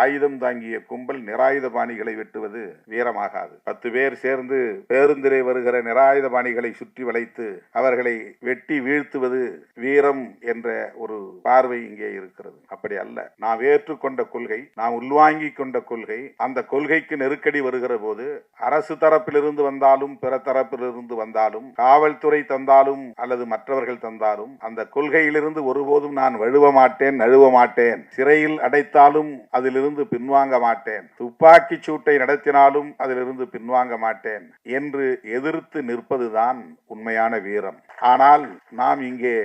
ஆயுதம் தாங்கிய கும்பல் நிராயுதபாணிகளை வெட்டுவது வீரமாகாது. பத்து பேர் சேர்ந்து பேருந்திலே வருகிற நிராயுதபாணிகளை சுற்றி வளைத்து அவர்களை வெட்டி வீழ்த்துவது வீரம் என்ற ஒரு பார்வை இங்கே இருக்கிறது. அப்படி அல்ல. நாம் ஏற்றுக்கொண்ட கொள்கை நாம் உள்வாங்கி கொண்ட கொள்கை அந்த கொள்கைக்கு நெருக்கடி வருகிற போது அரசு தரப்பிலிருந்து வந்தாலும் பிற தரப்பிலிருந்து வந்தாலும் காவல்துறை தந்தாலும் அல்லது மற்றவர்கள் தந்தாலும் அந்த கொள்கையிலிருந்து ஒருபோதும் நான் வழுவ மாட்டேன் நழுவ மாட்டேன். சிறையில் அடைத்தாலும் அதிலிருந்து பின்வாங்க மாட்டேன். துப்பாக்கி சூட்டை நடத்தினாலும் அதிலிருந்து பின்வாங்க மாட்டேன் என்று எதிர்த்து நிற்பதுதான் உண்மையான வீரம். ஆனால் நாம் இங்கே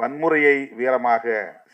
வன்முறையை வீரமாக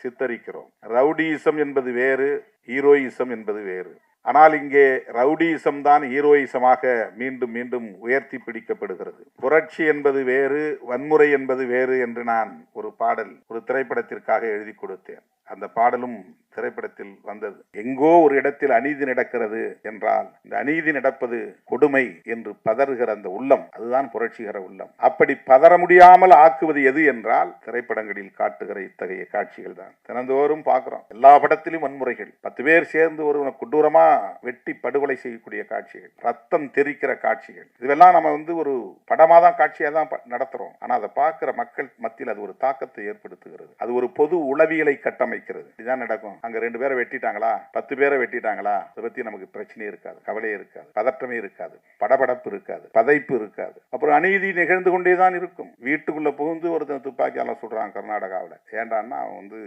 சித்தரிக்கிறோம். ரவுடியிசம் என்பது வேறு ஹீரோயிசம் என்பது வேறு. ஆனால் இங்கே ரவுடியிசம் தான் ஹீரோயிசமாக மீண்டும் மீண்டும் உயர்த்தி பிடிக்கப்படுகிறது. புரட்சி என்பது வேறு வன்முறை என்பது வேறு என்று நான் ஒரு பாடல் ஒரு திரைப்படத்திற்காக எழுதி கொடுத்தேன். அந்த பாடலும் திரைப்படத்தில் வந்தது. எங்கோ ஒரு இடத்தில் அநீதி நடக்கிறது என்றால் இந்த அநீதி நடப்பது கொடுமை என்று பதறுகிற அந்த உள்ளம் அதுதான் புரட்சிகர உள்ளம். அப்படி பதற முடியாமல் ஆக்குவது எது என்றால் திரைப்படங்களில் காட்டுகிற இத்தகைய காட்சிகள் தான். தினந்தோறும் பார்க்கிறோம். எல்லா படத்திலும் வன்முறைகள். பத்து பேர் சேர்ந்து ஒருவனை கொடூரமா வெட்டி படுகொலை செய்யக்கூடிய காட்சிகள். ரத்தம் தெரிக்கிற காட்சிகள். இதெல்லாம் நம்ம வந்து ஒரு படமா தான் காட்சியா தான் ப- நடத்துறோம். ஆனா அதை பார்க்கிற மக்கள் மத்தியில் அது ஒரு தாக்கத்தை ஏற்படுத்துகிறது. அது ஒரு பொது உளவியலை கட்டமைக்கிறது. இதுதான் நடக்கும். அங்க ரெண்டு பேரை வெட்டிட்டாங்களா? பத்து பேரை வெட்டிட்டாங்களா? அதை பத்தி நமக்கு பிரச்சனையே இருக்காது கவலையே இருக்காது பதற்றமே இருக்காது படபடப்பு இருக்காது பதைப்பு இருக்காது. அப்புறம் அநீதி நிகழ்ந்து கொண்டே தான் இருக்கும். வீட்டுக்குள்ள புகுந்து ஒருத்தன் துப்பாக்கியால சுடுறான் கர்நாடகாவில். ஏண்டான்னா அவன் வந்து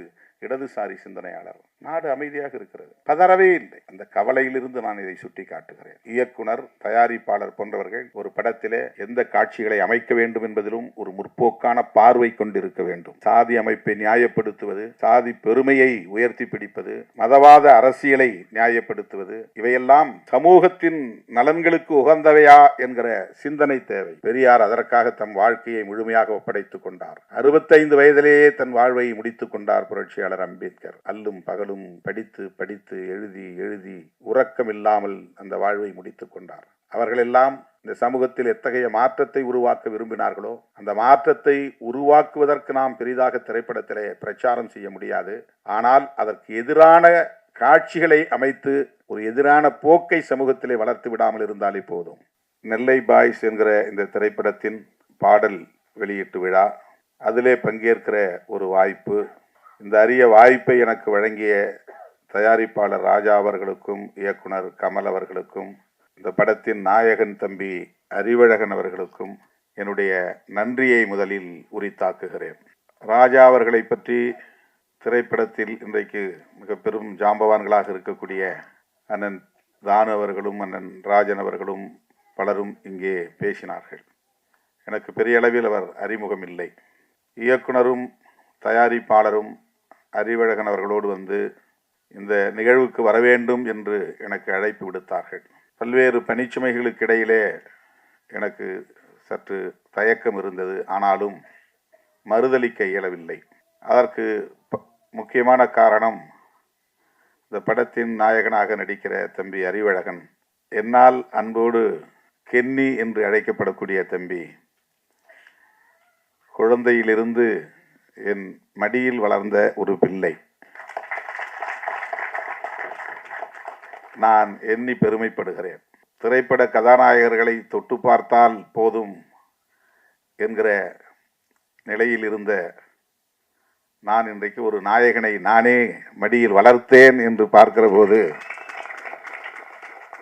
இடதுசாரி சிந்தனையாளர். நாடு அமைதியாக இருக்கிறது. பதறவே இல்லை. அந்த கவலையிலிருந்து நான் இதை சுட்டி காட்டுகிறேன் இயக்குனர் தயாரிப்பாளர் போன்றவர்கள் ஒரு படத்திலே எந்த காட்சிகளை அமைக்க வேண்டும் என்பதிலும் ஒரு முற்போக்கான பார்வை கொண்டிருக்க வேண்டும். சாதி அமைப்பை நியாயப்படுத்துவது சாதி பெருமையை உயர்த்தி பிடிப்பது மதவாத அரசியலை நியாயப்படுத்துவது இவையெல்லாம் சமூகத்தின் நலன்களுக்கு உகந்தவையா என்கிற சிந்தனை தேவை. பெரியார் அதற்காக தம் வாழ்க்கையை முழுமையாக ஒப்படைத்துக் கொண்டார். அறுபத்தைந்து வயதிலேயே தன் வாழ்வை முடித்துக் கொண்டார் புரட்சியாளர் அம்பேத்கர். அல்லும் பகலும் படித்து படித்து எழுதி எழுதி உறக்கம் இல்லாமல் அந்த வாழ்வை முடித்துக் கொண்டார். அவர்களெல்லாம் இந்த சமூகத்தில் எத்தகைய மாற்றத்தை உருவாக்க விரும்பினார்களோ அந்த மாற்றத்தை உருவாக்குவதற்கு நாம் பெரிதாக திரைப்படத்திலே பிரச்சாரம் செய்ய முடியாது. ஆனால் அதற்கு எதிரான காட்சிகளை அமைத்து ஒரு எதிரான போக்கை சமூகத்திலே வளர்த்து விடாமல் இருந்தாலே போதும். நெல்லை பாய்ஸ் என்கிற இந்த திரைப்படத்தின் பாடல் வெளியீட்டு விழா அதிலே பங்கேற்கிற ஒரு வாய்ப்பு இந்த அரிய வாய்ப்பை எனக்கு வழங்கிய தயாரிப்பாளர் ராஜா அவர்களுக்கும் இயக்குனர் கமல் அவர்களுக்கும் இந்த படத்தின் நாயகன் தம்பி அறிவழகன் அவர்களுக்கும் என்னுடைய நன்றியை முதலில் உரித்தாக்குகிறேன். ராஜா அவர்களை பற்றி திரைப்படத்தில் இன்றைக்கு மிக பெரும் ஜாம்பவான்களாக இருக்கக்கூடிய அண்ணன் தானு அவர்களும் அண்ணன் ராஜன் அவர்களும் பலரும் இங்கே பேசினார்கள். எனக்கு பெரிய அளவில் அவர் அறிமுகம் இல்லை இயக்குனரும் தயாரிப்பாளரும் அறிவழகன் அவர்களோடு வந்து இந்த நிகழ்வுக்கு வர வேண்டும் என்று எனக்கு அழைப்பு விடுத்தார்கள். பல்வேறு பணிச்சுமைகளுக்கு இடையிலே எனக்கு சற்று தயக்கம் இருந்தது. ஆனாலும் மறுதளிக்க இயலவில்லை. அதற்கு ப- முக்கியமான காரணம் இந்த படத்தின் நாயகனாக நடிக்கிற தம்பி அறிவழகன். என்னால் அன்போடு கென்னி என்று அழைக்கப்படக்கூடிய தம்பி. குழந்தையிலிருந்து என் மடியில் வளர்ந்த ஒரு பிள்ளை. நான் எண்ணி பெருமைப்படுகிறேன். திரைப்பட கதாநாயகர்களை தொட்டு பார்த்தால் போதும் என்கிற நிலையில் இருந்த நான் இன்றைக்கு ஒரு நாயகனை நானே மடியில் வளர்த்தேன் என்று பார்க்கிற போது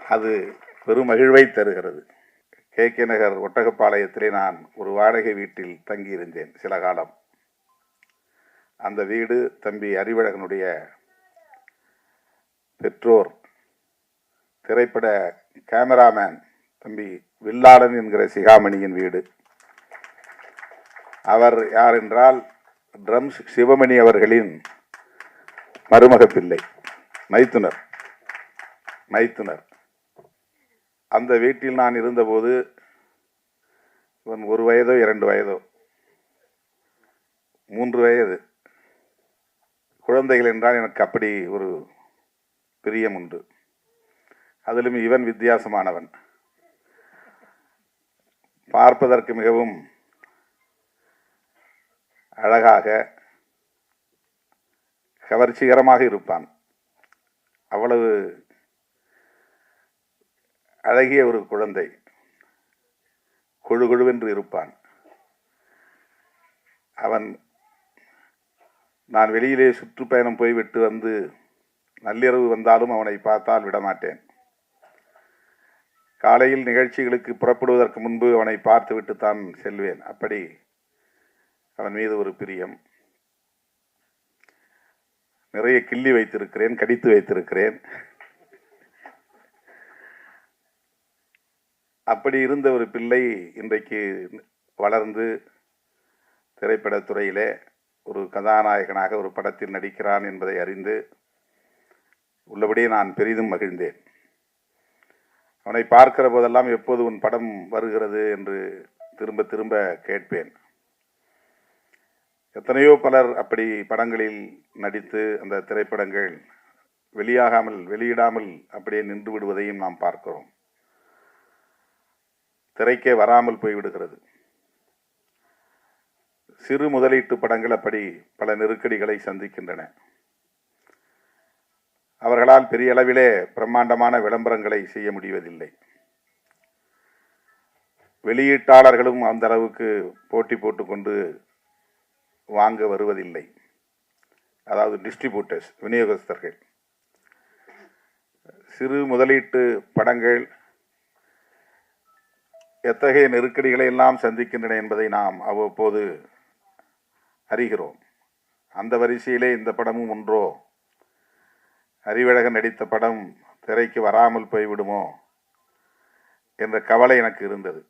அது பெருமகிழ்வை தருகிறது. கே. கே. நகர் ஒட்டகப்பாளையத்திலே நான் ஒரு வாடகை வீட்டில் தங்கியிருந்தேன் சில காலம். அந்த வீடு தம்பி அறிவழகனுடைய பெற்றோர் திரைப்பட கேமராமேன் தம்பி வில்லாளன் என்கிற சிகாமணியின் வீடு. அவர் யார் என்றால் ட்ரம்ஸ் சிவமணி அவர்களின் மருமக பிள்ளை மைத்துனர் மைத்துனர். அந்த வீட்டில் நான் இருந்தபோது இவன் ஒரு வயதோ இரண்டு வயதோ மூன்று வயது. குழந்தைகள் என்றால் எனக்கு அப்படி ஒரு பிரியம் உண்டு. அதிலும் இவன் வித்தியாசமானவன். பார்ப்பதற்கு மிகவும் அழகாக கவர்ச்சிகரமாக இருப்பான். அவ்வளவு அழகிய ஒரு குழந்தை கொழு கொழுவென்று இருப்பான். அவன் நான் வெளியிலே சுற்றுப்பயணம் போய்விட்டு வந்து நள்ளிரவு வந்தாலும் அவனை பார்த்தால் விடமாட்டேன். காலையில் நிகழ்ச்சிகளுக்கு புறப்படுவதற்கு முன்பு அவனை பார்த்துவிட்டு தான் செல்வேன். அப்படி அவன் மீது ஒரு பிரியம். நிறைய கிள்ளி வைத்திருக்கிறேன் கடித்து வைத்திருக்கிறேன். அப்படி இருந்த ஒரு பிள்ளை இன்றைக்கு வளர்ந்து திரைப்படத்துறையிலே ஒரு கதாநாயகனாக ஒரு படத்தில் நடிக்கிறான் என்பதை அறிந்து உள்ளபடியே நான் பெரிதும் மகிழ்ந்தேன். அவனை பார்க்கிற போதெல்லாம் எப்போது உன் படம் வருகிறது என்று திரும்ப திரும்ப கேட்பேன். எத்தனையோ பலர் அப்படி படங்களில் நடித்து அந்த திரைப்படங்கள் வெளியாகாமல் வெளியிடாமல் அப்படியே நின்று விடுவதையும் நாம் பார்க்கிறோம். திரைக்கே வராமல் போய்விடுகிறது சிறு முதலீட்டு படங்கள் அப்படி பல நெருக்கடிகளை சந்திக்கின்றன. அவர்களால் பெரிய அளவிலே பிரம்மாண்டமான விளம்பரங்களை செய்ய முடிவதில்லை. வெளியீட்டாளர்களும் அந்த அளவுக்கு போட்டி போட்டுக்கொண்டு வாங்க வருவதில்லை. அதாவது டிஸ்ட்ரிபியூட்டர்ஸ் விநியோகஸ்தர்கள். சிறு முதலீட்டு படங்கள் எத்தகைய நெருக்கடிகளை எல்லாம் சந்திக்கின்றன என்பதை நாம் அவ்வப்போது அறிகிறோம். அந்த வரிசையிலே இந்த படமும் ஒன்றோ அறிவழகன் நடித்த படம் திரைக்கு வராமல் போய்விடுமோ என்ற கவலை எனக்கு இருந்தது.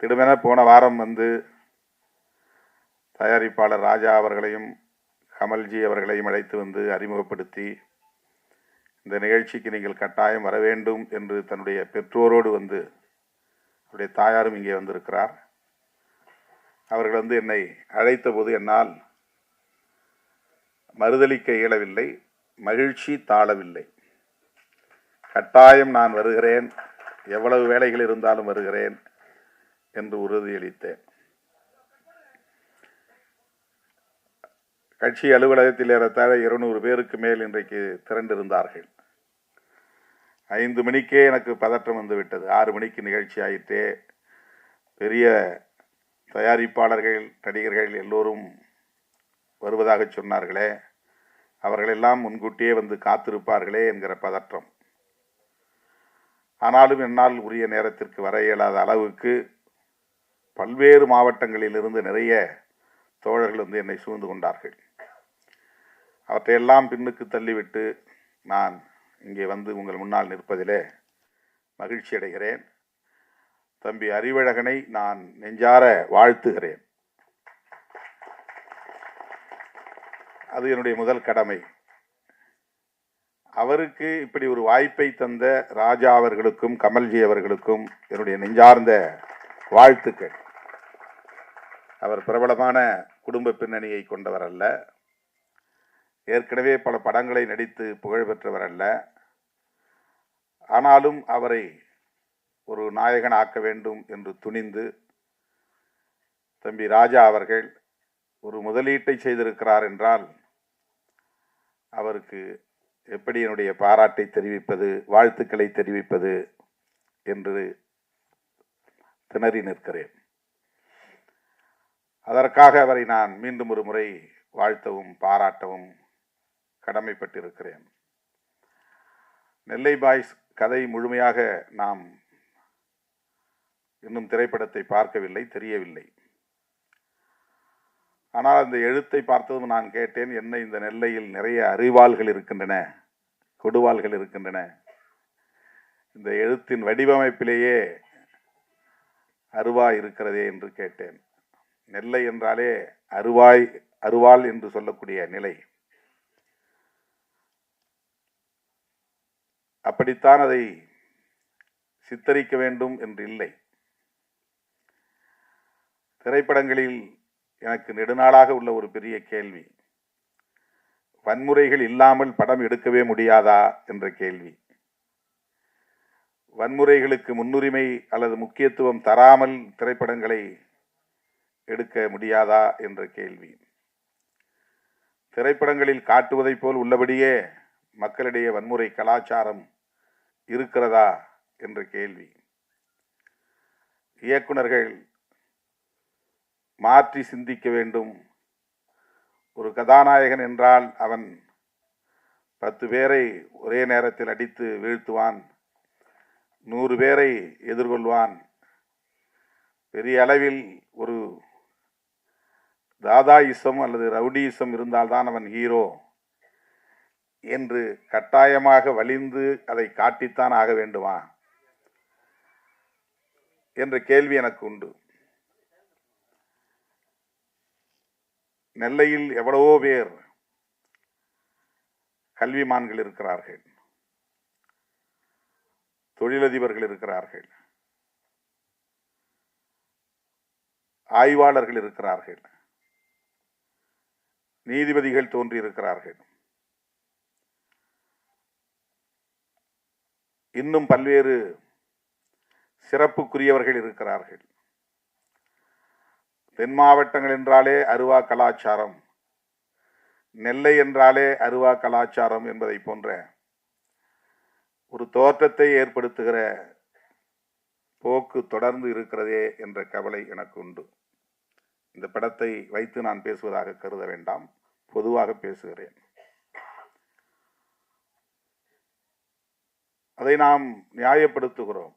திடுமென போன வாரம் வந்து தயாரிப்பாளர் ராஜா அவர்களையும் கமல்ஜி அவர்களையும் அழைத்து வந்து அறிமுகப்படுத்தி இந்த நிகழ்ச்சிக்கு நீங்கள் கட்டாயம் வர வேண்டும் என்று தன்னுடைய பெற்றோரோடு வந்து அவருடைய தாயாரும் இங்கே வந்திருக்கிறார். அவர்கள் வந்து என்னை அழைத்த போது என்னால் மறுதளிக்க இயலவில்லை. மகிழ்ச்சி தாழவில்லை. கட்டாயம் நான் வருகிறேன். எவ்வளவு வேலைகள் இருந்தாலும் வருகிறேன் என்று உறுதியளித்தேன். கட்சி அலுவலகத்தில் ஏறத்தாழ இருநூறு பேருக்கு மேல் இன்றைக்கு திரண்டிருந்தார்கள். ஐந்து மணிக்கே எனக்கு பதற்றம் வந்துவிட்டது ஆறு மணிக்கு நிகழ்ச்சி ஆயிற்றே. பெரிய தயாரிப்பாளர்கள் நடிகர்கள் எல்லோரும் வருவதாக சொன்னார்களே. அவர்களெல்லாம் முன்கூட்டியே வந்து காத்திருப்பார்களே என்கிற பதற்றம். ஆனாலும் என்னால் உரிய நேரத்திற்கு வர இயலாத அளவுக்கு பல்வேறு மாவட்டங்களிலிருந்து நிறைய தோழர்கள் வந்து என்னை சூழ்ந்து கொண்டார்கள். அவற்றையெல்லாம் பின்னுக்கு தள்ளிவிட்டு நான் இங்கே வந்து உங்கள் முன்னால் நிற்பதிலே மகிழ்ச்சி அடைகிறேன் தம்பி அறிவழகனை நான் நெஞ்சார வாழ்த்துகிறேன். அது என்னுடைய முதல் கடமை. அவருக்கு இப்படி ஒரு வாய்ப்பை தந்த ராஜா அவர்களுக்கும் கமல்ஜி அவர்களுக்கும் என்னுடைய நெஞ்சார்ந்த வாழ்த்துக்கள். அவர் பிரபலமான குடும்ப பின்னணியை கொண்டவர் அல்ல ஏற்கனவே பல படங்களை நடித்து புகழ் பெற்றவர் அல்ல ஆனாலும் அவரை ஒரு நாயகன் ஆக்க வேண்டும் என்று துணிந்து தம்பி ராஜா அவர்கள் ஒரு முதலீட்டை செய்திருக்கிறார் என்றால் அவருக்கு எப்படி என்னுடைய பாராட்டை தெரிவிப்பது வாழ்த்துக்களை தெரிவிப்பது என்று திணறி நிற்கிறேன். அதற்காக அவரை நான் மீண்டும் ஒரு முறை வாழ்த்தவும் பாராட்டவும் கடமைப்பட்டிருக்கிறேன். நெல்லை பாய்ஸ் கதை முழுமையாக நாம் இன்னும் திரைப்படத்தை பார்க்கவில்லை தெரியவில்லை. ஆனால் அந்த எழுத்தை பார்த்ததும் நான் கேட்டேன் என்ன இந்த நெல்லையில் நிறைய அறிவாள்கள் இருக்கின்றன கொடுவாள்கள் இருக்கின்றன. இந்த எழுத்தின் வடிவமைப்பிலேயே அருவாய் இருக்கிறதே என்று கேட்டேன். நெல்லை என்றாலே அருவாய் அருவாள் என்று சொல்லக்கூடிய நிலை. அப்படித்தான் அதை சித்தரிக்க வேண்டும் என்று இல்லை. திரைப்படங்களில் எனக்கு நெடுநாளாக உள்ள ஒரு பெரிய கேள்வி. வன்முறைகள் இல்லாமல் படம் எடுக்கவே முடியாதா? என்ற கேள்வி. வன்முறைகளுக்கு முன்னுரிமை அல்லது முக்கியத்துவம் தராமல் திரைப்படங்களை எடுக்க முடியாதா? என்ற கேள்வி. திரைப்படங்களில் காட்டுவதைப் போல் உள்ளபடியே மக்களிடையே வன்முறை கலாச்சாரம் இருக்கிறதா? என்ற கேள்வி. இயக்குனர்கள் மாற்றி சிந்திக்க வேண்டும். ஒரு கதாநாயகன் என்றால் அவன் பத்து பேரை ஒரே நேரத்தில் அடித்து வீழ்த்துவான். நூறு பேரை எதிர்கொள்வான். பெரிய அளவில் ஒரு தாதாயிசம் அல்லது ரவுடியிசம் இருந்தால்தான் அவன் ஹீரோ என்று கட்டாயமாக வலிந்து அதை காட்டித்தான் ஆக வேண்டுமா? என்ற கேள்வி எனக்கு உண்டு. நெல்லையில் எவ்வளவோ பேர் கல்விமான்கள் இருக்கிறார்கள். தொழிலதிபர்கள் இருக்கிறார்கள். ஆய்வாளர்கள் இருக்கிறார்கள். நீதிபதிகள் தோன்றியிருக்கிறார்கள். இன்னும் பல்வேறு சிறப்புக்குரியவர்கள் இருக்கிறார்கள். தென் மாவட்டங்கள் என்றாலே அருவா கலாச்சாரம். நெல்லை என்றாலே அருவா கலாச்சாரம் என்பதை போன்ற ஒரு தோற்றத்தை ஏற்படுத்துகிற போக்கு தொடர்ந்து இருக்கிறதே என்ற கவலை எனக்கு உண்டு. இந்த படத்தை வைத்து நான் பேசுவதாக கருத வேண்டாம். பொதுவாக பேசுகிறேன். அதை நாம் நியாயப்படுத்துகிறோம்.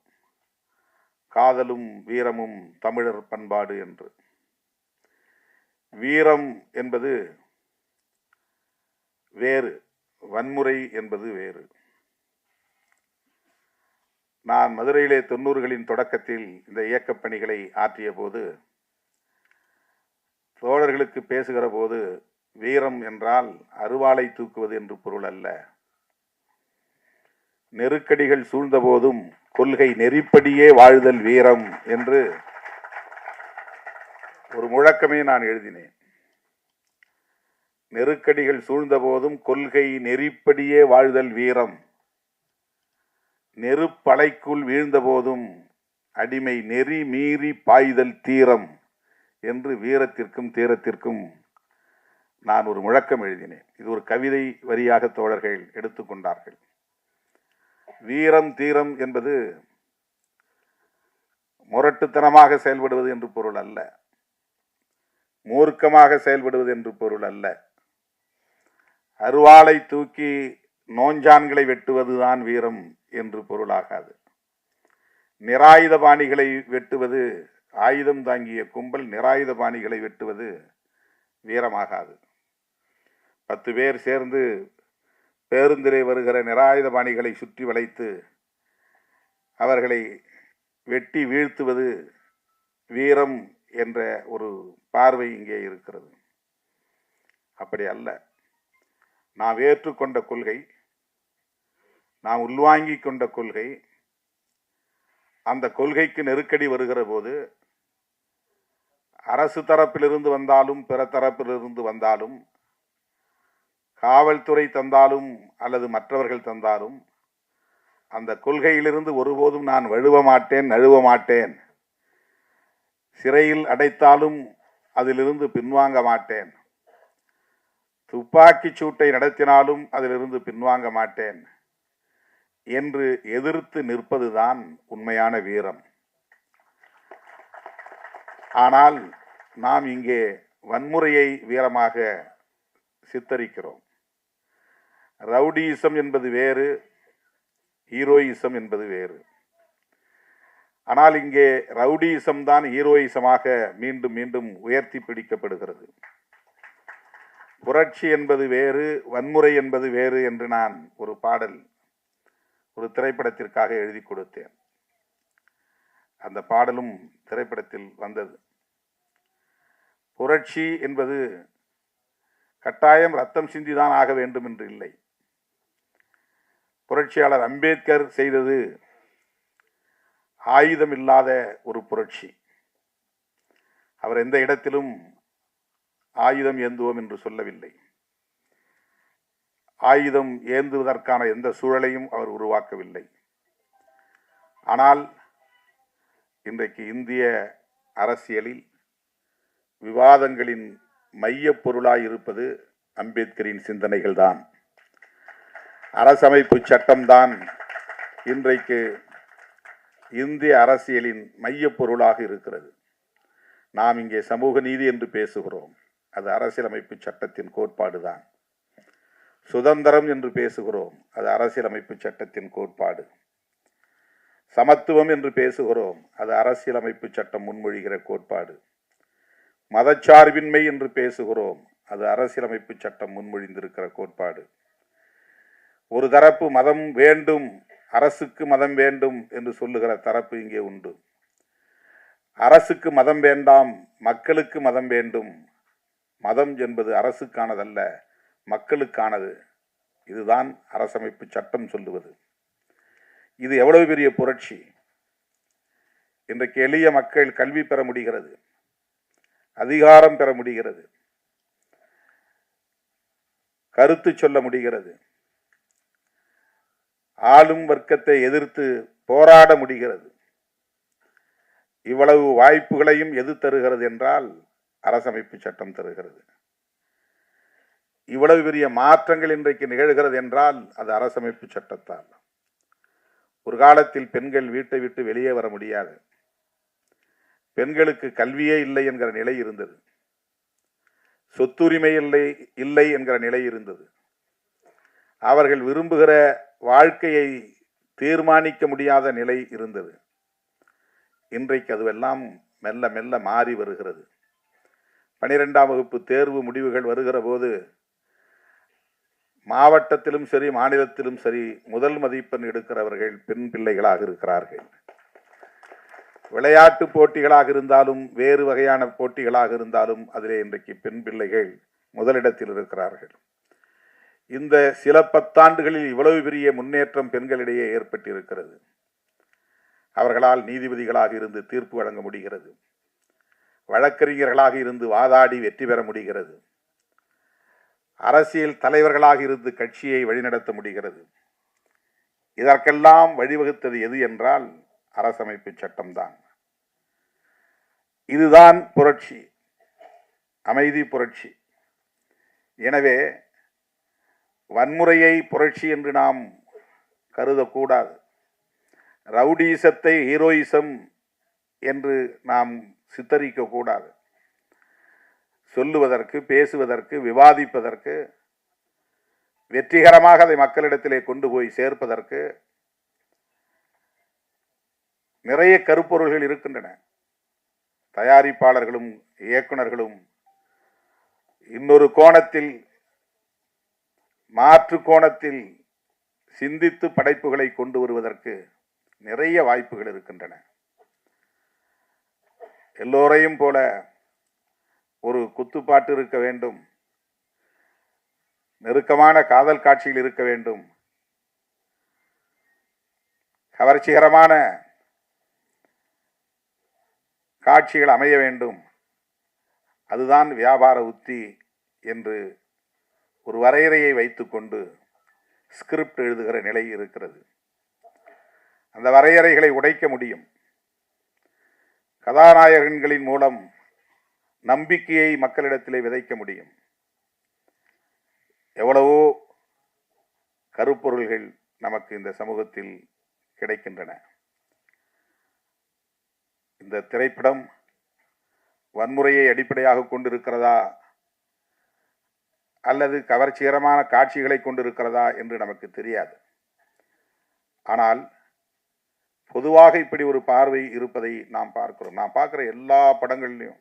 காதலும் வீரமும் தமிழர் பண்பாடு என்று. வீரம் என்பது வேறு வன்முறை என்பது வேறு. நான் மதுரையிலே தொண்ணூறுகளின் தொடக்கத்தில் இந்த இயக்கப் பணிகளை ஆற்றிய போது தோழர்களுக்கு பேசுகிற போது வீரம் என்றால் அருவாளை தூக்குவது என்று பொருள் அல்ல. நெருக்கடிகள் சூழ்ந்தபோதும் கொள்கை நெறிப்படியே வாழ்தல் வீரம் என்று ஒரு முழக்கமே நான் எழுதினேன். நெருக்கடிகள் சூழ்ந்த போதும் கொள்கை நெறிப்படியே வாழ்தல் வீரம். நெருப்பலைக்குள் வீழ்ந்த போதும் அடிமை நெறி மீறி பாய்தல் தீரம் என்று வீரத்திற்கும் தீரத்திற்கும் நான் ஒரு முழக்கம் எழுதினேன். இது ஒரு கவிதை வரியாக தோழர்கள் எடுத்துக்கொண்டார்கள் வீரம் தீரம் என்பது முரட்டுத்தனமாக செயல்படுவது என்று பொருள் அல்ல. மூர்க்கமாக செயல்படுவது என்று பொருள் அல்ல. அருவாளை தூக்கி நோஞ்சான்களை வெட்டுவதுதான் வீரம் என்று பொருளாகாது. நிராயுத பாணிகளை வெட்டுவது ஆயுதம் தாங்கிய கும்பல் நிராயுத பாணிகளை வெட்டுவது வீரமாகாது. பத்து பேர் சேர்ந்து பேருந்திலே வருகிற நிராயுத பாணிகளை சுற்றி வளைத்து அவர்களை வெட்டி வீழ்த்துவது வீரம் என்ற ஒரு பார்வை இங்கே இருக்கிறது. அப்படி அல்ல. நாம் ஏற்றுக்கொண்ட கொள்கை நாம் உள்வாங்கி கொண்ட கொள்கை அந்த கொள்கைக்கு நெருக்கடி வருகிற போது அரசு தரப்பிலிருந்து வந்தாலும் பிற தரப்பிலிருந்து வந்தாலும் காவல்துறை தந்தாலும் அல்லது மற்றவர்கள் தந்தாலும் அந்த கொள்கையிலிருந்து ஒருபோதும் நான் வழுவ மாட்டேன் நழுவ மாட்டேன். சிறையில் அடைத்தாலும் அதிலிருந்து பின்வாங்க மாட்டேன். துப்பாக்கிச் சூட்டை நடத்தினாலும் அதிலிருந்து பின்வாங்க மாட்டேன். என்று எதிர்த்து நிற்பதுதான் உண்மையான வீரம். ஆனால் நாம் இங்கே வன்முறையை வீரமாக சித்தரிக்கிறோம். ரவுடியிசம் என்பது வேறு ஹீரோயிசம் என்பது வேறு. ஆனால் இங்கே ரவுடியிசம் தான் ஹீரோயிசமாக மீண்டும் மீண்டும் உயர்த்தி பிடிக்கப்படுகிறது. புரட்சி என்பது வேறு வன்முறை என்பது வேறு என்று நான் ஒரு பாடல் ஒரு திரைப்படத்திற்காக எழுதி கொடுத்தேன். அந்த பாடலும் திரைப்படத்தில் வந்தது. புரட்சி என்பது கட்டாயம் ரத்தம் சிந்திதான் ஆக வேண்டும் என்று இல்லை. புரட்சியாளர் அம்பேத்கர் செய்தது ஆயுதம் இல்லாத ஒரு புரட்சி. அவர் எந்த இடத்திலும் ஆயுதம் ஏந்துவோம் என்று சொல்லவில்லை. ஆயுதம் ஏந்துவதற்கான எந்த சூழலையும் அவர் உருவாக்கவில்லை. ஆனால் இன்றைக்கு இந்திய அரசியலில் விவாதங்களின் மையப் பொருளாய் இருப்பது அம்பேத்கரின் சிந்தனைகள் தான் அரசமைப்பு சட்டம்தான் இன்றைக்கு இந்திய அரசியலின் மையப் பொருளாக இருக்கிறது. நாம் இங்கே சமூக நீதி என்று பேசுகிறோம். அது அரசியலமைப்பு சட்டத்தின் கோட்பாடு தான். சுதந்திரம் என்று பேசுகிறோம். அது அரசியலமைப்பு சட்டத்தின் கோட்பாடு. சமத்துவம் என்று பேசுகிறோம். அது அரசியலமைப்பு சட்டம் முன்மொழிகிற கோட்பாடு. மதச்சார்பின்மை என்று பேசுகிறோம். அது அரசியலமைப்பு சட்டம் முன்மொழிந்திருக்கிற கோட்பாடு. ஒரு தரப்பு மதம் வேண்டும் அரசுக்கு மதம் வேண்டும் என்று சொல்லுகிற தரப்பு இங்கே உண்டு. அரசுக்கு மதம் வேண்டாம் மக்களுக்கு மதம் வேண்டும். மதம் என்பது அரசுக்கானதல்ல மக்களுக்கானது. இதுதான் அரசமைப்பு சட்டம் சொல்லுவது. இது எவ்வளவு பெரிய புரட்சி. இன்றைக்கு எளிய மக்கள் கல்வி பெற முடிகிறது. அதிகாரம் பெற முடிகிறது. கருத்து சொல்ல முடிகிறது. ஆளும் வர்க்கத்தை எதிர்த்து போராட முடிகிறது. இவ்வளவு வாய்ப்புகளையும் எது தருகிறது என்றால் அரசமைப்பு சட்டம் தருகிறது. இவ்வளவு பெரிய மாற்றங்கள் இன்றைக்கு நிகழ்கிறது என்றால் அது அரசமைப்பு சட்டத்தால். ஒரு காலத்தில் பெண்கள் வீட்டை விட்டு வெளியே வர முடியாது. பெண்களுக்கு கல்வியே இல்லை என்கிற நிலை இருந்தது. சொத்துரிமை இல்லை இல்லை என்கிற நிலை இருந்தது. அவர்கள் விரும்புகிற வாழ்க்கையை தீர்மானிக்க முடியாத நிலை இருந்தது. இன்றைக்கு அதுவெல்லாம் மெல்ல மெல்ல மாறி வருகிறது. பனிரெண்டாம் வகுப்பு தேர்வு முடிவுகள் வருகிற போது மாவட்டத்திலும் சரி மாநிலத்திலும் சரி முதல் மதிப்பெண் எடுக்கிறவர்கள் பெண் பிள்ளைகளாக இருக்கிறார்கள். விளையாட்டு போட்டிகளாக இருந்தாலும் வேறு வகையான போட்டிகளாக இருந்தாலும் அதிலே இன்றைக்கு பெண் பிள்ளைகள் முதலிடத்தில் இருக்கிறார்கள். இந்த சில பத்தாண்டுகளில் இவ்வளவு பெரிய முன்னேற்றம் பெண்களிடையே ஏற்பட்டிருக்கிறது. அவர்களால் நீதிபதிகளாக இருந்து தீர்ப்பு வழங்க முடிகிறது. வழக்கறிஞர்களாக இருந்து வாதாடி வெற்றி பெற முடிகிறது. அரசியல் தலைவர்களாக இருந்து கட்சியை வழிநடத்த முடிகிறது. இதற்கெல்லாம் வழிவகுத்தது எது என்றால் அரசமைப்பு சட்டம்தான். இதுதான் புரட்சி. அமைதி புரட்சி. எனவே வன்முறையை புரட்சி என்று நாம் கருதக்கூடாது. ரவுடிசத்தை ஹீரோயிசம் என்று நாம் சித்தரிக்கக்கூடாது. சொல்லுவதற்கு பேசுவதற்கு விவாதிப்பதற்கு வெற்றிகரமாக அதை மக்களிடத்திலே கொண்டு போய் சேர்ப்பதற்கு நிறைய கருப்பொருள்கள் இருக்கின்றன. தயாரிப்பாளர்களும் இயக்குனர்களும் இன்னொரு கோணத்தில் மாற்று கோணத்தில் சிந்தித்து படைப்புகளை கொண்டு வருவதற்கு நிறைய வாய்ப்புகள் இருக்கின்றன. எல்லோரையும் போல ஒரு குத்துப்பாட்டு இருக்க வேண்டும். நெருக்கமான காதல் காட்சிகள் இருக்க வேண்டும். கவர்ச்சிகரமான காட்சிகள் அமைய வேண்டும். அதுதான் வியாபார உத்தி என்று ஒரு வரையறையை வைத்துக்கொண்டு ஸ்கிரிப்ட் எழுதுகிற நிலை இருக்கிறது. அந்த வரையறைகளை உடைக்க முடியும். கதாநாயகன்களின் மூலம் நம்பிக்கையை மக்களிடத்திலே விதைக்க முடியும். எவ்வளவோ கருப்பொருள்கள் நமக்கு இந்த சமூகத்தில் கிடைக்கின்றன. இந்த திரைப்படம் வன்முறையை அடிப்படையாக கொண்டிருக்கிறதா அல்லது கவர்ச்சிகரமான காட்சிகளை கொண்டிருக்கிறதா என்று நமக்கு தெரியாது. ஆனால் பொதுவாக இப்படி ஒரு பார்வை இருப்பதை நாம் பார்க்கிறோம். நான் பார்க்குற எல்லா படங்கள்லையும்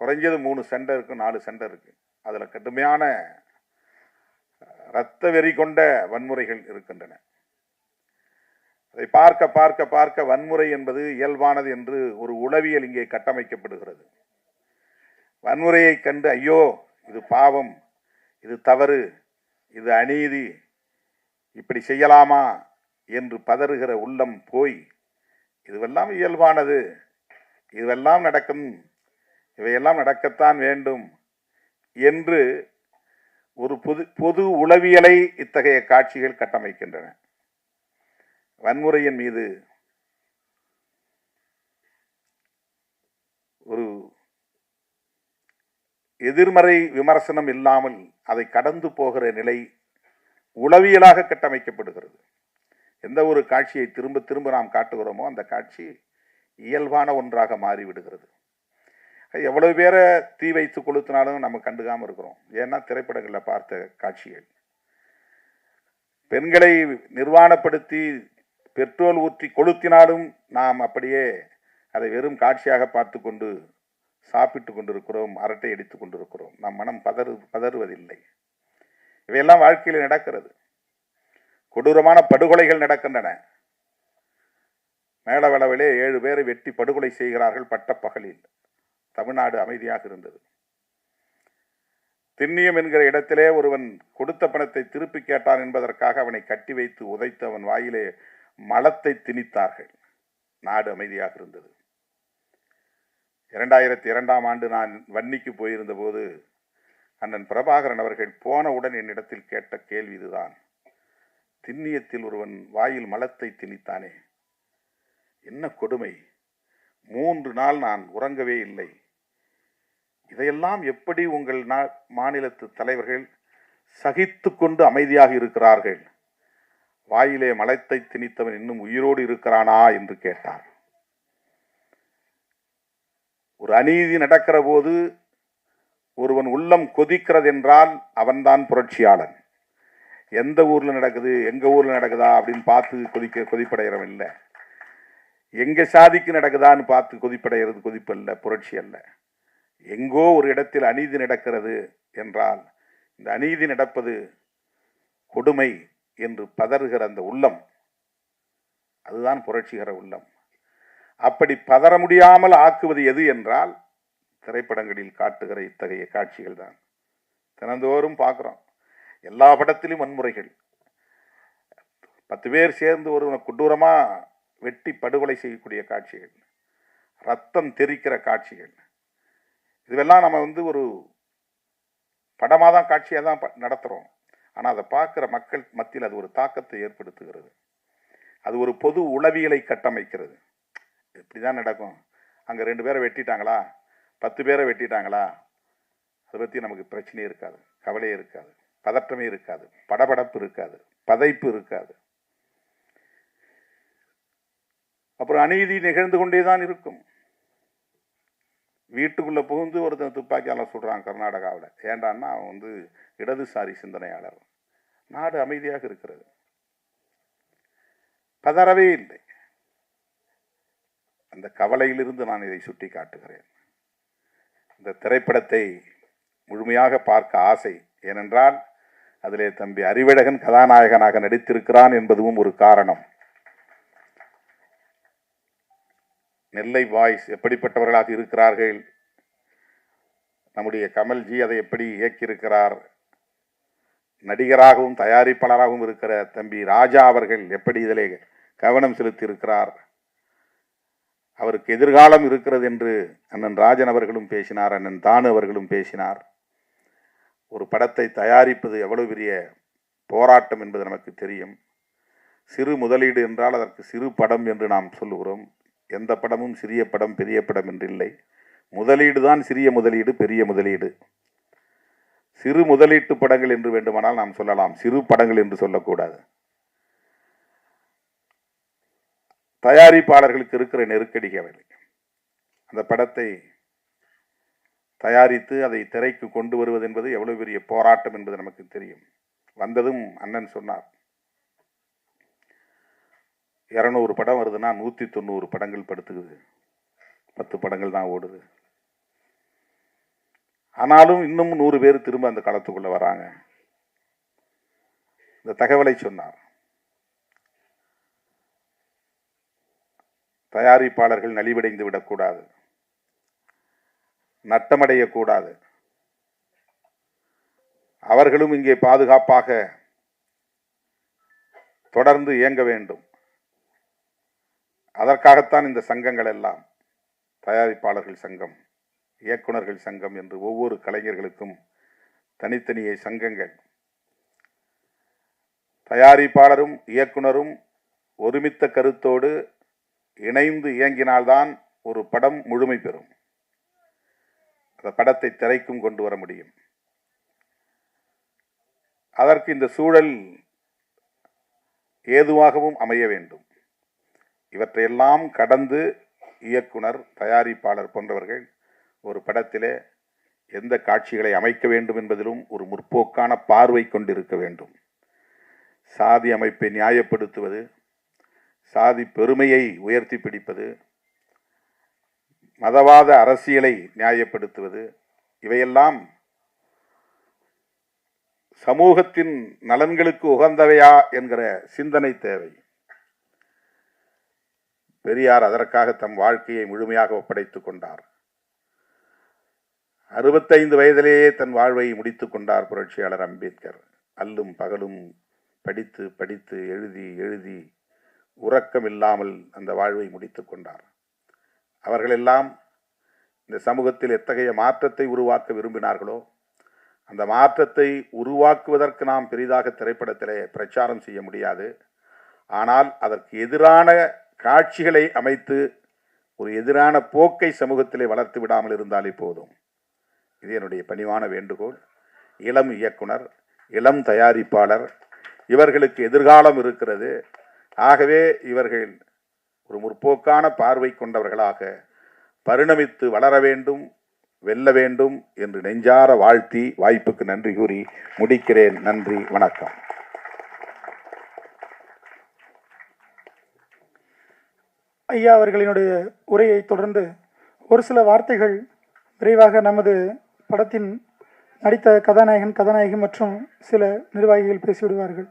குறைஞ்சது மூணு சென்டர் இருக்குது நாலு சென்டர் இருக்குது அதில் கடுமையான இரத்த வெறி கொண்ட வன்முறைகள் இருக்கின்றன. அதை பார்க்க பார்க்க பார்க்க வன்முறை என்பது இயல்பானது என்று ஒரு உளவியல் இங்கே கட்டமைக்கப்படுகிறது. வன்முறையை கண்டு ஐயோ இது பாவம் இது தவறு இது அநீதி. இப்படி செய்யலாமா என்று பதறுகிற உள்ளம் போய் இதுவெல்லாம் இயல்பானது. இதுவெல்லாம் நடக்கும் இவையெல்லாம் நடக்கத்தான் வேண்டும் என்று ஒரு பொது பொது உளவியலை இத்தகைய காட்சிகள் கட்டமைக்கின்றன. வன்முறையின் மீது ஒரு எதிர்மறை விமர்சனம் இல்லாமல் அதை கடந்து போகிற நிலை உளவியலாக கட்டமைக்கப்படுகிறது. எந்த ஒரு காட்சியை திரும்ப திரும்ப நாம் காட்டுகிறோமோ அந்த காட்சி இயல்பான ஒன்றாக மாறிவிடுகிறது. எவ்வளவு பேரை தீ வைத்து கொளுத்தினாலும் நம்ம கண்டுக்காமல் இருக்கிறோம். ஏன்னா திரைப்படங்களில் பார்த்த காட்சிகள். பெண்களை நிர்வாணப்படுத்தி பெட்ரோல் ஊற்றி கொளுத்தினாலும் நாம் அப்படியே அதை வெறும் காட்சியாக பார்த்து கொண்டு சாப்பிட்டு கொண்டிருக்கிறோம் அரட்டை அடித்துக் கொண்டிருக்கிறோம். நம் மனம் பதறு பதறுவதில்லை. இவையெல்லாம் வாழ்க்கையில் நடக்கிறது. கொடூரமான படுகொலைகள் நடக்கின்றன. மேலவளவிலே ஏழு பேரை வெட்டி படுகொலை செய்கிறார்கள் பட்டப்பகலில். தமிழ்நாடு அமைதியாக இருந்தது. திண்ணியம் என்கிற இடத்திலே ஒருவன் கொடுத்த பணத்தை திருப்பி கேட்டான் என்பதற்காக அவனை கட்டி வைத்து உதைத்து அவன் வாயிலே மலத்தை திணித்தார்கள். நாடு அமைதியாக இருந்தது. இரண்டாயிரத்தி இரண்டாம் ஆண்டு நான் வன்னிக்கு போயிருந்த போது அண்ணன் பிரபாகரன் அவர்கள் போனவுடன் என்னிடத்தில் கேட்ட கேள்வி இதுதான். திண்ணியத்தில் ஒருவன் வாயில் மலத்தை திணித்தானே. என்ன கொடுமை? மூன்று நாள் நான் உறங்கவே இல்லை. இதையெல்லாம் எப்படி உங்கள் நா- மாநிலத்து தலைவர்கள் சகித்து கொண்டு அமைதியாக இருக்கிறார்கள்? வாயிலே மலத்தை திணித்தவன் இன்னும் உயிரோடு இருக்கிறானா? என்று கேட்டார். ஒரு அநீதி நடக்கிற போது ஒருவன் உள்ளம் கொதிக்கிறது என்றால் அவன்தான் புரட்சியாளன். எந்த ஊரில் நடக்குது எங்கள் ஊரில் நடக்குதா அப்படின்னு பார்த்து கொதிக்க கொதிப்படைகிறவன் இல்லை. எங்கள் சாதிக்கு நடக்குதான்னு பார்த்து கொதிப்படைகிறது கொதிப்பல்ல புரட்சி அல்ல. எங்கோ ஒரு இடத்தில் அநீதி நடக்கிறது என்றால் இந்த அநீதி நடப்பது கொடுமை என்று பதறுகிற அந்த உள்ளம் அதுதான் புரட்சிகர உள்ளம். அப்படி பதற முடியாமல் ஆக்குவது எது என்றால் திரைப்படங்களில் காட்டுகிற இத்தகைய காட்சிகள் தான். தினந்தோறும் பார்க்குறோம். எல்லா படத்திலும் வன்முறைகள். பத்து பேர் சேர்ந்து ஒருவனை கொடூரமாக வெட்டி படுகொலை செய்யக்கூடிய காட்சிகள். ரத்தம் தெறிக்கிற காட்சிகள். இதுவெல்லாம் நம்ம வந்து ஒரு படமாக தான் காட்சியாக தான் நடத்துகிறோம் ஆனால் அதை பார்க்குற மக்கள் மத்தியில் அது ஒரு தாக்கத்தை ஏற்படுத்துகிறது. அது ஒரு பொது உளவியலை கட்டமைக்கிறது. எப்படி தான் நடக்கும். அங்கே ரெண்டு பேரை வெட்டிட்டாங்களா? பத்து பேரை வெட்டிட்டாங்களா? அதை பற்றி நமக்கு பிரச்சனையே இருக்காது கவலையே இருக்காது பதற்றமே இருக்காது படபடப்பு இருக்காது பதைப்பு இருக்காது. அப்புறம் அநீதி நிகழ்ந்து கொண்டே தான் இருக்கும். வீட்டுக்குள்ள புகுந்து ஒருத்தன் துப்பாக்கியால சொல்கிறான் கர்நாடகாவில். ஏண்டான்னா அவன் வந்து இடதுசாரி சிந்தனையாளர். நாடு அமைதியாக இருக்கிறது. பதறவே இல்லை. அந்த கவலையிலிருந்து நான் இதை சுட்டி காட்டுகிறேன் இந்த திரைப்படத்தை முழுமையாக பார்க்க ஆசை ஏனென்றால் அதிலே தம்பி அறிவழகன் கதாநாயகனாக நடித்திருக்கிறான் என்பதும் ஒரு காரணம். நெல்லை பாய்ஸ் எப்படிப்பட்டவர்களாக இருக்கிறார்கள்? நம்முடைய கமல்ஜி அதை எப்படி இயக்கியிருக்கிறார்? நடிகராகவும் தயாரிப்பாளராகவும் இருக்கிற தம்பி ராஜா அவர்கள் எப்படி இதிலே கவனம் செலுத்தியிருக்கிறார்? அவருக்கு எதிர்காலம் இருக்கிறது என்று அண்ணன் ராஜன் அவர்களும் பேசினார் அண்ணன் தானு அவர்களும் பேசினார். ஒரு படத்தை தயாரிப்பது எவ்வளவு பெரிய போராட்டம் என்பது நமக்கு தெரியும். சிறு முதலீடு என்றால் அதற்கு சிறு படம் என்று நாம் சொல்லுகிறோம். எந்த படமும் சிறிய படம் பெரிய படம் என்றில்லை முதலீடு தான் சிறிய முதலீடு பெரிய முதலீடு. சிறு முதலீட்டு படங்கள் என்று வேண்டுமானால் நாம் சொல்லலாம். சிறு படங்கள் என்று சொல்லக்கூடாது. தயாரிப்பாளர்களுக்கு இருக்கிற நெருக்கடிகள் அந்த படத்தை தயாரித்து அதை திரைக்கு கொண்டு வருவது என்பது எவ்வளவு பெரிய போராட்டம் என்பது நமக்கு தெரியும். வந்ததும் அண்ணன் சொன்னார் இரநூறு படம் வருதுன்னா நூற்றி தொண்ணூறு படங்கள் படுத்துக்குது பத்து படங்கள் தான் ஓடுது. ஆனாலும் இன்னும் நூறு பேர் திரும்ப அந்த களத்துக்குள்ளே வராங்க. இந்த தகவலை சொன்னார். தயாரிப்பாளர்கள் நலிவடைந்து விடக்கூடாது. நட்டமடையக்கூடாது. அவர்களும் இங்கே பாதுகாப்பாக தொடர்ந்து இயங்க வேண்டும். அதற்காகத்தான் இந்த சங்கங்கள் எல்லாம் தயாரிப்பாளர்கள் சங்கம் இயக்குனர்கள் சங்கம் என்று ஒவ்வொரு கலைஞர்களுக்கும் தனித்தனியே சங்கங்கள். தயாரிப்பாளரும் இயக்குனரும் ஒருமித்த கருத்தோடு இணைந்து இயங்கினால்தான் ஒரு படம் முழுமை பெறும். அந்த படத்தை திரைக்கும் கொண்டு வர முடியும். அதற்கு இந்த சூழல் ஏதுவாகவும் அமைய வேண்டும். இவற்றையெல்லாம் கடந்து இயக்குனர் தயாரிப்பாளர் போன்றவர்கள் ஒரு படத்திலே எந்த காட்சிகளை அமைக்க வேண்டும் என்பதிலும் ஒரு முற்போக்கான பார்வை கொண்டிருக்க வேண்டும். சாதி அமைப்பை நியாயப்படுத்துவது சாதி பெருமையை உயர்த்தி பிடிப்பது மதவாத அரசியலை நியாயப்படுத்துவது இவையெல்லாம் சமூகத்தின் நலன்களுக்கு உகந்தவையா என்கிற சிந்தனை தேவை. பெரியார் அதற்காக தம் வாழ்க்கையை முழுமையாக ஒப்படைத்துக் கொண்டார். அறுபத்தைந்து வயதிலேயே தன் வாழ்வை முடித்துக் கொண்டார் புரட்சியாளர் அம்பேத்கர். அல்லும் பகலும் படித்து படித்து எழுதி எழுதி உறக்கம் இல்லாமல் அந்த வாழ்வை முடித்து கொண்டார். அவர்களெல்லாம் இந்த சமூகத்தில் எத்தகைய மாற்றத்தை உருவாக்க விரும்பினார்களோ அந்த மாற்றத்தை உருவாக்குவதற்கு நாம் பெரிதாக திரைப்படத்திலே பிரச்சாரம் செய்ய முடியாது. ஆனால் அதற்கு எதிரான காட்சிகளை அமைத்து ஒரு எதிரான போக்கை சமூகத்திலே வளர்த்து விடாமல் இருந்தாலே போதும். இது என்னுடைய பணிவான வேண்டுகோள். இளம் இயக்குனர் இளம் தயாரிப்பாளர் இவர்களுக்கு எதிர்காலம் இருக்கிறது. ஆகவே இவர்கள் ஒரு முற்போக்கான பார்வை கொண்டவர்களாக பரிணமித்து வளர வேண்டும் வெல்ல வேண்டும் என்று நெஞ்சார வாழ்த்தி வாய்ப்புக்கு நன்றி கூறி முடிக்கிறேன். நன்றி வணக்கம். ஐயா அவர்களினுடைய உரையை தொடர்ந்து ஒரு சில வார்த்தைகள் விரைவாக நமது படத்தின் நடித்த கதாநாயகன் கதாநாயகி மற்றும் சில நிர்வாகிகள் பேசிவிடுவார்கள்.